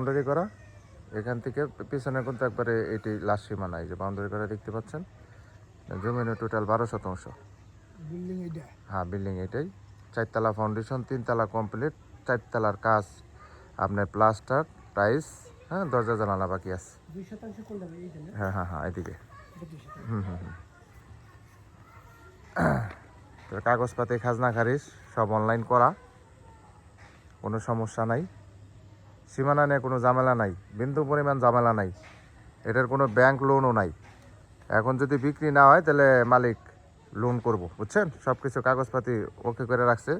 Boundary করা। এখান থেকে পিছনে কিন্তু একবারে এটি লাশ সীমানা এই যে বাউন্ডারি করা দেখতে পাচ্ছেন। জমিনের টোটাল বারো শতাংশ। বিল্ডিং এটা হ্যাঁ বিল্ডিং এটাই। চারতলা ফাউন্ডেশন তিনতলা কমপ্লিট চারতলার কাজ আপনার প্লাস্টার টাইস হ্যাঁ দরজা জানালা বাকি আছে। হ্যাঁ হ্যাঁ হ্যাঁ এদিকে। হুম হুম হুম। কাগজপাতি খাজনা খারিজ সব অনলাইন করা। কোনো সমস্যা নাই। সীমানা নিয়ে কোনো ঝামেলা নাই। বিন্দু পরিমাণ ঝামেলা নাই। এটার কোনো ব্যাংক লোনও নাই। এখন যদি বিক্রি না হয়, তাহলে মালিক লোন করব, বুঝছেন? সব কিছু কাগজপাতি ওকে করে রাখছে।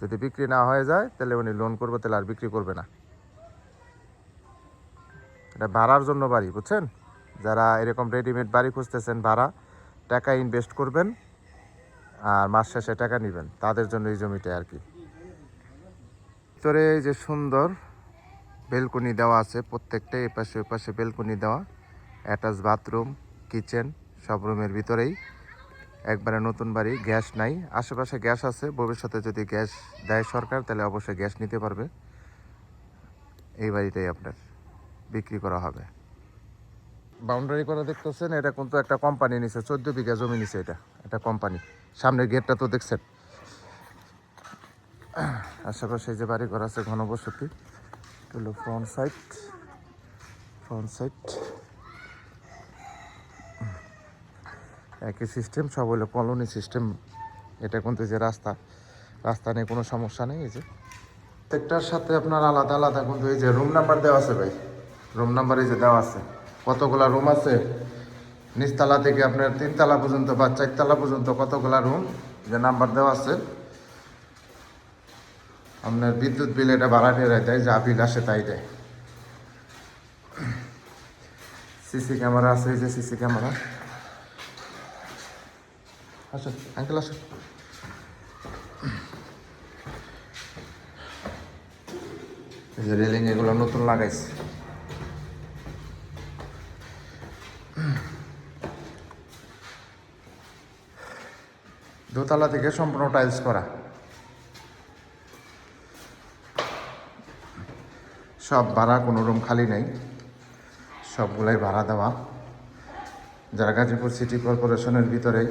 যদি বিক্রি না হয়ে যায়, তাহলে উনি লোন করব, তাহলে আর বিক্রি করবে না। এটা ভাড়ার জন্য বাড়ি, বুঝছেন? যারা এরকম রেডিমেড বাড়ি খুঁজতেছেন, ভাড়া, টাকা ইনভেস্ট করবেন আর মাস শেষে টাকা নেবেন, তাদের জন্য এই জমিটা আর কি। ভিতরে এই যে সুন্দর বেলকনি দেওয়া আছে, প্রত্যেকটা এপাশে পাশে ওই পাশে বেলকনি দেওয়া। অ্যাটাচ বাথরুম কিচেন সব রুমের ভিতরেই। একবারে নতুন বাড়ি, গ্যাস নাই। আশেপাশে গ্যাস আছে, ভবিষ্যতে যদি গ্যাস দেয় সরকার, তাহলে অবশ্যই গ্যাস নিতে পারবে। এই বাড়িটাই আপনার, বিক্রি করা হবে। বাউন্ডারি করা দেখতেছেন, এটা কিন্তু একটা কোম্পানি নিছে, চোদ্দ বিঘা জমি নিছে এটা এটা কোম্পানি সামনের গেটটা তো দেখছেন। আশেপাশে যে বাড়ি ঘর আছে, ঘনবসতি। এটা হলো ফ্রন্ট সাইড ফ্রন্ট সাইড একই সিস্টেম সব হলো কলোনি সিস্টেম এটা কিন্তু যে রাস্তা রাস্তা নিয়ে কোনো সমস্যা নেই, এই যে। প্রত্যেকটার সাথে আপনার আলাদা আলাদা কিন্তু এই যে রুম নাম্বার দেওয়া আছে ভাই। রুম নাম্বার এই যে দেওয়া আছে। কতগুলা রুম আছে? নিচতলা থেকে আপনার তিনতলা পর্যন্ত বা চারতলা পর্যন্ত কতগুলা রুম যে নাম্বার দেওয়া আছে। আপনার বিদ্যুৎ বিল এটা ভাড়া নিয়ে দেয় যা বিল আসে তাই দেয়। সিসি ক্যামেরা আছে যে সিসি ক্যামেরা। আসুন আসুন যে রেলিং এগুলো নতুন লাগাইছে। দোতলা থেকে সম্পূর্ণ টাইলস করা। সব ভাড়া কোনো রুম খালি নেই। সবগুলাই ভাড়া দেওয়া। যারা গাজীপুর সিটি কর্পোরেশনের ভিতরে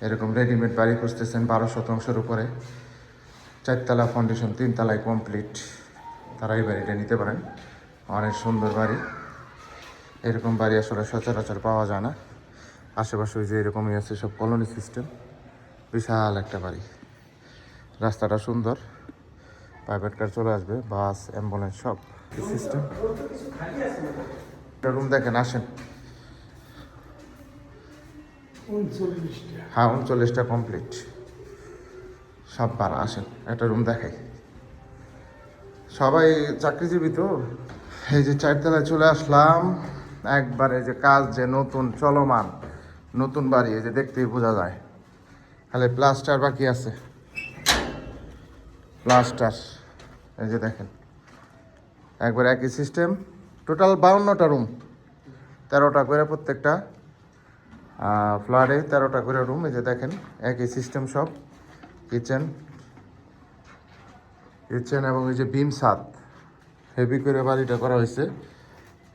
এরকম রেডিমেড বাড়ি খুঁজতেছেন বারো শতাংশের উপরে, চারতলা ফাউন্ডেশন তিনতলায় কমপ্লিট তারা এই বাড়িটা নিতে পারেন। অনেক সুন্দর বাড়ি। এরকম বাড়ি আসলে সচরাচর পাওয়া যায় না। আশেপাশে যে এরকমই আছে সব কলোনি সিস্টেম বিশাল একটা বাড়ি। রাস্তাটা সুন্দর। প্রাইভেট কার চলে আসবে বাস অ্যাম্বুলেন্স সব। সিস্টেম রুম দেখেন আসেন। হ্যাঁ উনচল্লিশটা কমপ্লিট সব পারা আসেন একটা রুম দেখাই। সবাই চাকরিজীবী তো? এই যে চারতলায় চলে আসলাম। একবারে যে কাজ যে নতুন চলমান নতুন বাড়ি এই যে দেখতেই বোঝা যায়। খালি প্লাস্টার বাকি আছে। প্লাস্টার এই যে দেখেন। একবার একই সিস্টেম টোটাল বাউন্নটা রুম তেরোটা করে প্রত্যেকটা ফ্ল্যাটে তেরোটা করে রুম এই যে দেখেন, একই সিস্টেম সব কিচেন কিচেন এবং এই যে বিম সাত হেভি করে বাড়িটা করা হয়েছে।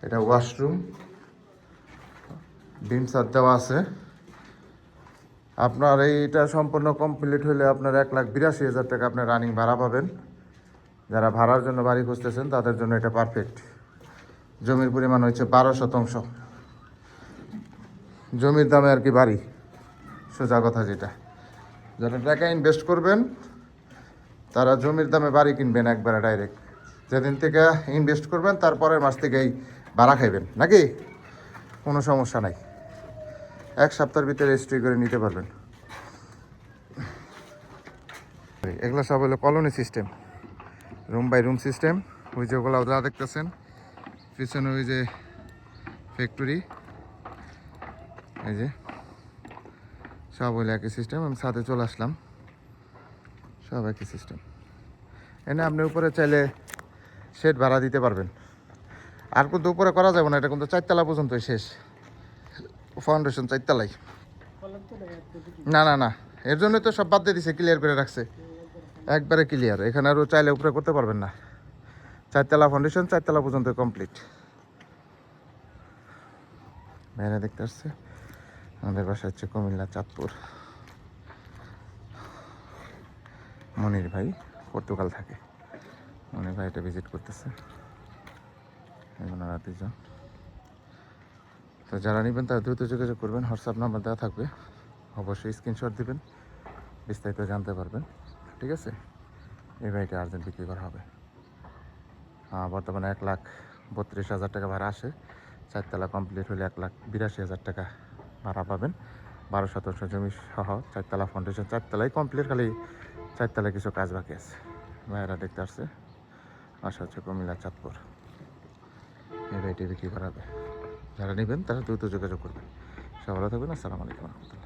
এটা ওয়াশরুম বিম সাত দেওয়া আছে। আপনার এইটা সম্পূর্ণ কমপ্লিট হলে আপনার এক লাখ বিরাশি হাজার টাকা আপনি রানিং ভাড়া পাবেন। যারা ভাড়ার জন্য বাড়ি খুঁজতেছেন, তাদের জন্য এটা পারফেক্ট জমির পরিমাণ হচ্ছে বারো শতাংশ। জমির দামে আর কি বাড়ি, সোজা কথা যেটা। যারা টাকা ইনভেস্ট করবেন, তারা জমির দামে বাড়ি কিনবেন একবারে ডাইরেক্ট যেদিন থেকে ইনভেস্ট করবেন তারপরের মাস থেকেই ভাড়া খাইবেন। নাকি? কোনো সমস্যা নাই। এক সপ্তাহের ভিতরে রেজিস্ট্রি করে নিতে পারবেন। এগুলো সব হলো colony system room by room system ওই যে ওগুলো যা দেখতেছেন। পিছনে ওই যে ফ্যাক্টরি এই যে। সব হইলে একই সিস্টেম আমি সাথে চলে আসলাম। সব একই সিস্টেম এনে আপনি উপরে চাইলে শেড ভাড়া দিতে পারবেন। আর কিন্তু উপরে করা যাবে না এটা কিন্তু চারতলা পর্যন্তই শেষ। ফাউন্ডেশন চারতলাই না না না। এর জন্য তো সব বাদ দিয়ে দিছে ক্লিয়ার করে রাখছে। একবারে ক্লিয়ার এখানে আরও চাইলে উপরে করতে পারবেন না। চারতলা ফাউন্ডেশন চারতলা পর্যন্ত কমপ্লিট মেয়েরা দেখতে আসছে। আমাদের বাসা হচ্ছে কুমিল্লা, চাঁদপুর। মনির ভাই পর্তুগাল থাকে। মনির ভাই এটা ভিজিট করতেছে। ওনারা দুজন তো যারা নেবেন তারা দ্রুত যোগাযোগ করবেন। হোয়াটসঅ্যাপ নাম্বার দেওয়া থাকবে। অবশ্যই স্ক্রিনশট দিবেন। বিস্তারিত জানতে পারবেন। ঠিক আছে? এই বাড়িটা আর্জেন্ট বিক্রি করা হবে। বর্তমানে এক লাখ বত্রিশ হাজার টাকা ভাড়া আসে। চারতলা কমপ্লিট হলে এক লাখ বিরাশি হাজার টাকা ভাড়া পাবেন। বারো শতাংশ জমি সহ চারতলা ফাউন্ডেশন চারতলাই কমপ্লিট খালি চারতলায় কিছু কাজ বাকি আছে। ভাইয়েরা দেখতে আসছে। আশা হচ্ছে কুমিল্লা, চাঁদপুর। এই বাড়িটি বিক্রি করা হবে। যারা নেবেন তারা দ্রুত যোগাযোগ করবেন। সবাই থাকবেন। আসসালামু আলাইকুম রহমতুল্লাহ।